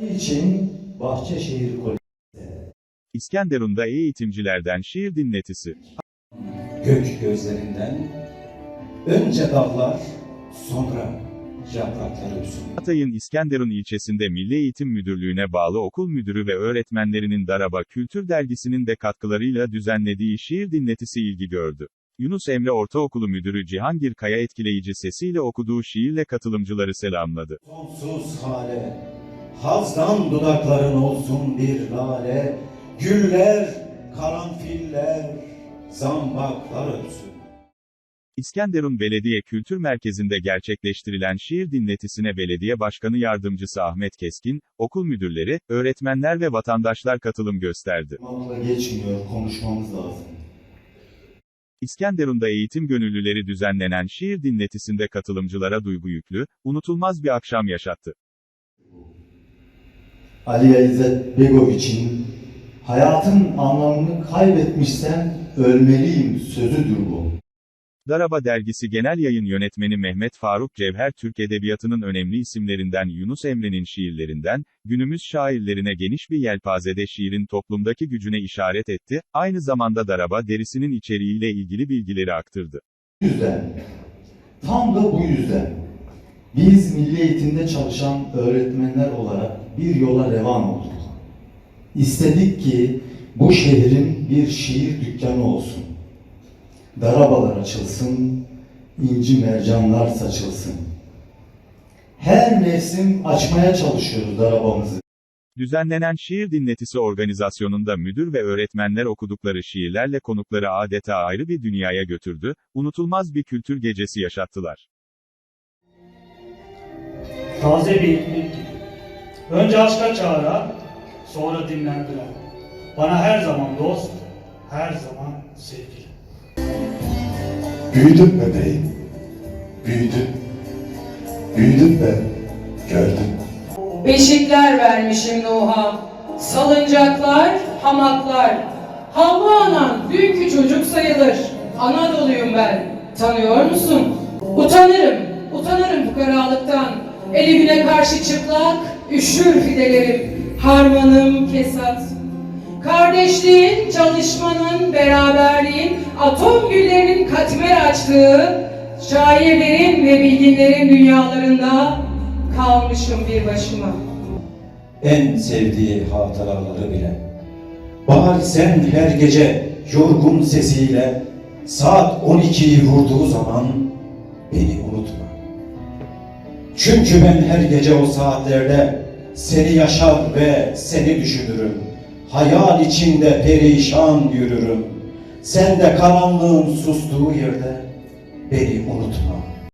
için Bahçeşehir Koleji İskenderun'da eğitimcilerden şiir dinletisi. gök gözlerinden önce dağlar sonra yaprakları. Hatay'ın İskenderun ilçesinde Milli Eğitim Müdürlüğü'ne bağlı okul müdürü ve öğretmenlerinin Daraba Kültür Dergisi'nin de katkılarıyla düzenlediği şiir dinletisi ilgi gördü. Yunus Emre Ortaokulu Müdürü Cihangir Kaya etkileyici sesiyle okuduğu şiirle katılımcıları selamladı. Sonsuz hale, hazdan dudakların olsun bir lale, güller, karanfiller, zambaklar ötsün. İskenderun Belediye Kültür Merkezi'nde gerçekleştirilen şiir dinletisine Belediye Başkanı Yardımcısı Ahmet Keskin, okul müdürleri, öğretmenler ve vatandaşlar katılım gösterdi. Geçmiyor, konuşmamız lazım. İskenderun'da eğitim gönüllüleri düzenlenen şiir dinletisinde katılımcılara duygu yüklü, unutulmaz bir akşam yaşattı. Ali İzzet Begoviç'in hayatın anlamını kaybetmişsem ölmeliyim sözüdür bu. Daraba Dergisi Genel Yayın Yönetmeni Mehmet Faruk Cevher Türk Edebiyatı'nın önemli isimlerinden Yunus Emre'nin şiirlerinden, günümüz şairlerine geniş bir yelpazede şiirin toplumdaki gücüne işaret etti, aynı zamanda Daraba derisinin içeriğiyle ilgili bilgileri aktırdı. Bu yüzden, tam da bu yüzden biz milli eğitimde çalışan öğretmenler olarak bir yola revan olduk. İstedik ki bu şehrin bir şiir dükkanı olsun. Darabalar açılsın, inci mercanlar saçılsın. Her mevsim açmaya çalışıyoruz darabamızı. Düzenlenen şiir dinletisi organizasyonunda müdür ve öğretmenler okudukları şiirlerle konukları adeta ayrı bir dünyaya götürdü, unutulmaz bir kültür gecesi yaşattılar. Taze bir ilk. Önce aşka çağıran, sonra dinlendiren. Bana her zaman dost, her zaman sevgili. Büyüdüm bebeğim. Büyüdüm. Büyüdüm ben. Gördüm. Beşikler vermişim Nuh'a, salıncaklar, hamaklar. Havva anan dünkü çocuk sayılır. Anadolu'yum ben, tanıyor musun? Utanırım, utanırım fukaralıktan. Elimine karşı çıplak, üşür fidelerim. Harmanım kesat. Kardeşliğin, çalışmanın, beraberliğin, atom güllerinin katmer açtığı, şairlerin ve bilginlerin dünyalarında kalmışım bir başıma. en sevdiği hatıraları bile. Bahar sen her gece yorgun sesiyle saat 12'yi vurduğu zaman beni unutma. Çünkü ben her gece o saatlerde seni yaşar ve seni düşünürüm. Hayal içinde perişan yürürüm. Sen de karanlığın sustuğu yerde beni unutma.